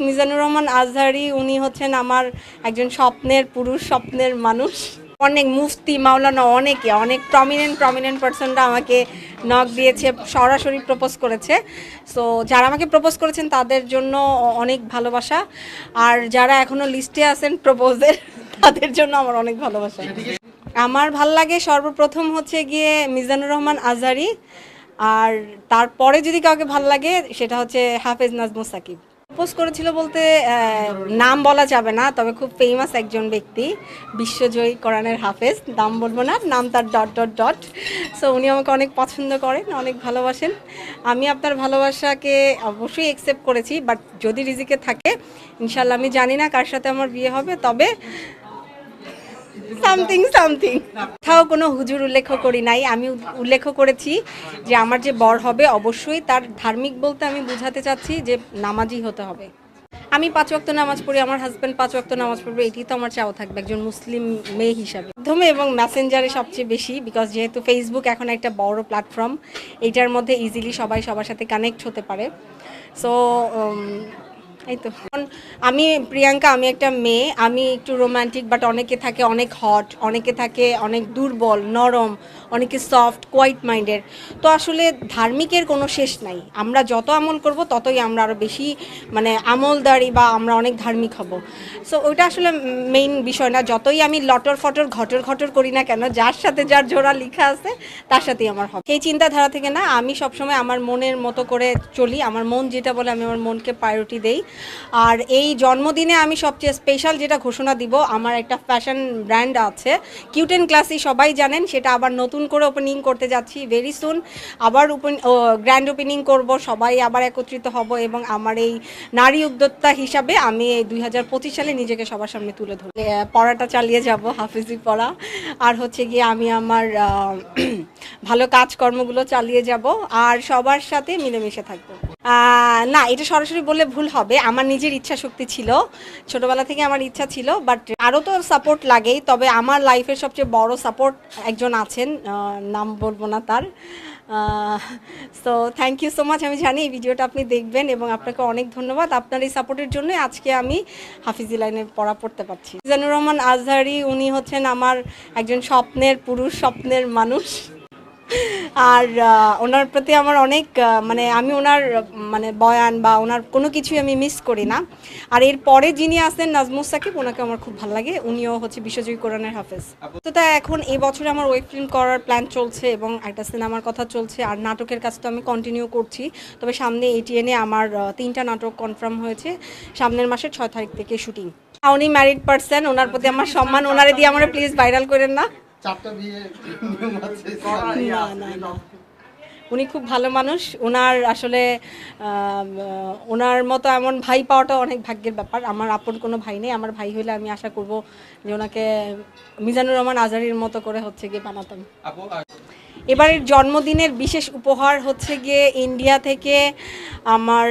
মিজানুর রহমান আজহারি, উনি হচ্ছেন আমার একজন স্বপ্নের পুরুষ, স্বপ্নের মানুষ। অনেক মুফতি, মাওলানা অনেকে, অনেক প্রমিনেন্ট প্রমিনেন্ট পার্সনরা আমাকে নক দিয়েছে, সরাসরি প্রপোজ করেছে। সো যারা আমাকে প্রপোজ করেছেন, তাদের জন্য অনেক ভালোবাসা। আর যারা এখনও লিস্টে আছেন প্রপোজের, তাদের জন্য আমার অনেক ভালোবাসা। আমার ভালো লাগে সর্বপ্রথম হচ্ছে গিয়ে মিজানুর রহমান আজহারি। আর তারপরে যদি কাউকে ভালো লাগে, সেটা হচ্ছে হাফেজ নাজমুস সাকিব। প্রপোজ করেছিল বলতে নাম বলা যাবে না, তবে খুব ফেমাস একজন ব্যক্তি, বিশ্বজয়ী কোরআনের হাফেজ। নাম বলব না, নাম তার ডট ডট ডট সো উনি আমাকে অনেক পছন্দ করেন, অনেক ভালোবাসেন। আমি আপনার ভালোবাসাকে অবশ্যই অ্যাকসেপ্ট করেছি বাট যদি রিজিকে থাকে ইনশাল্লাহ আমি জানি না কার সাথে আমার বিয়ে হবে, তবে সামথিং সামথিং কোথাও কোনো হুজুর উল্লেখ করি নাই। আমি উল্লেখ করেছি যে আমার যে বর হবে, অবশ্যই তার ধার্মিক বলতে আমি বুঝাতে চাচ্ছি যে নামাজি হতে হবে। আমি পাঁচ ওয়াক্ত নামাজ পড়ি, আমার হাজব্যান্ড পাঁচ ওয়াক্ত নামাজ পড়বে, এটি তো আমার চাওয়া থাকবে, একজন মুসলিম মেয়ে হিসাবে। মাধ্যমে এবং মেসেঞ্জারে সবচেয়ে বেশি বিকজ যেহেতু ফেসবুক এখন একটা বড় প্ল্যাটফর্ম এইটার মধ্যে ইজিলি সবাই সবার সাথে কানেক্ট হতে পারে। সো এই তো। আমি, প্রিয়াঙ্কা, আমি একটা মেয়ে। আমি একটু রোমান্টিক বাট অনেকে থাকে অনেক হট অনেকে থাকে অনেক দুর্বল, নরম, অনেকে সফট কোয়াইট মাইন্ডের তো আসলে ধার্মিকের কোনো শেষ নাই। আমরা যত আমল করব, ততই আমরা আরও বেশি মানে আমলদারি বা আমরা অনেক ধার্মিক হব। সো ওইটা আসলে মেইন বিষয় না। যতই আমি লটর ফটর, ঘটর ঘটর করি না কেন, যার সাথে যার জোড়া লেখা আছে, তার সাথেই আমার হবে। এই চিন্তাধারা থেকে না, আমি সবসময় আমার মনের মতো করে চলি। আমার মন যেটা বলে, আমি আমার মনকে প্রায়োরিটি দেই। আর এই জন্মদিনে আমি সবচেয়ে স্পেশাল যেটা ঘোষণা দিব, আমার একটা ফ্যাশন ব্র্যান্ড আছে। কিউটেন ক্লাসি সবাই জানেন, সেটা আবার নতুন করে ওপেনিং করতে যাচ্ছি ভেরি সুন আবার ওপেন গ্র্যান্ড ওপেনিং করব, সবাই আবার একত্রিত হব এবং আমার এই নারী উদ্যোক্তা হিসাবে আমি দুই হাজার সালে নিজেকে সবার সামনে তুলে ধরি পড়াটা চালিয়ে যাব, হাফিজি পড়া। আর হচ্ছে গিয়ে আমি আমার ভালো কাজকর্মগুলো চালিয়ে যাব আর সবার সাথে মিলেমিশে থাকব। না, এটা সরাসরি বললে ভুল হবে। আমার নিজের ইচ্ছা শক্তি ছিল। ছোটবেলা থেকে আমার ইচ্ছা ছিল বাট আরও তো সাপোর্ট লাগেই। তবে আমার লাইফের সবচেয়ে বড় সাপোর্ট একজন আছেন নাম বলব না তার। So thank you so much আমি জানি এই ভিডিওটা আপনি দেখবেন এবং আপনাকে অনেক ধন্যবাদ। আপনার এই সাপোর্টের জন্য আজকে আমি হাফিজি লাইনে পড়া পড়তে পারছি। জানুর রহমান আজহারি, উনি হচ্ছেন আমার একজন স্বপ্নের পুরুষ, স্বপ্নের মানুষ। আর ওনার প্রতি আমার অনেক মানে আমি ওনার মানে বয়ান বা ওনার কোনো কিছুই আমি মিস করি না। আর এর পরে যিনি আসেন নাজমুস সাকিব ওনাকে আমার খুব ভালো লাগে। উনিও হচ্ছে বিশ্বজয়ী কোরআনের হাফেজ। তো তা এখন এই বছরে আমার ওয়েব ফিল্ম করার প্ল্যান চলছে এবং একটা সিনেমার কথা চলছে। আর নাটকের কাজ তো আমি কন্টিনিউ করছি। তবে সামনে এটিএনে আমার তিনটা নাটক কনফার্ম হয়েছে। সামনের মাসের ছয় তারিখ থেকে শুটিং উনি ম্যারিড পার্সন ওনার প্রতি আমার সম্মান ওনারে দিয়ে আমার প্লিজ ভাইরাল করেন না। চারটা বিয়ে না না না। উনি খুব ভালো মানুষ। ওনার আসলে ওনার মতো এমন ভাই পাওয়াটা অনেক ভাগ্যের ব্যাপার। আমার আপন কোনো ভাই নেই। আমার ভাই হলে আমি আশা করব যে ওনাকে মিজানুর রহমান আজারির মতো করে হচ্ছে গিয়ে বানাতাম। এবারের জন্মদিনের বিশেষ উপহার হচ্ছে গিয়ে ইন্ডিয়া থেকে আমার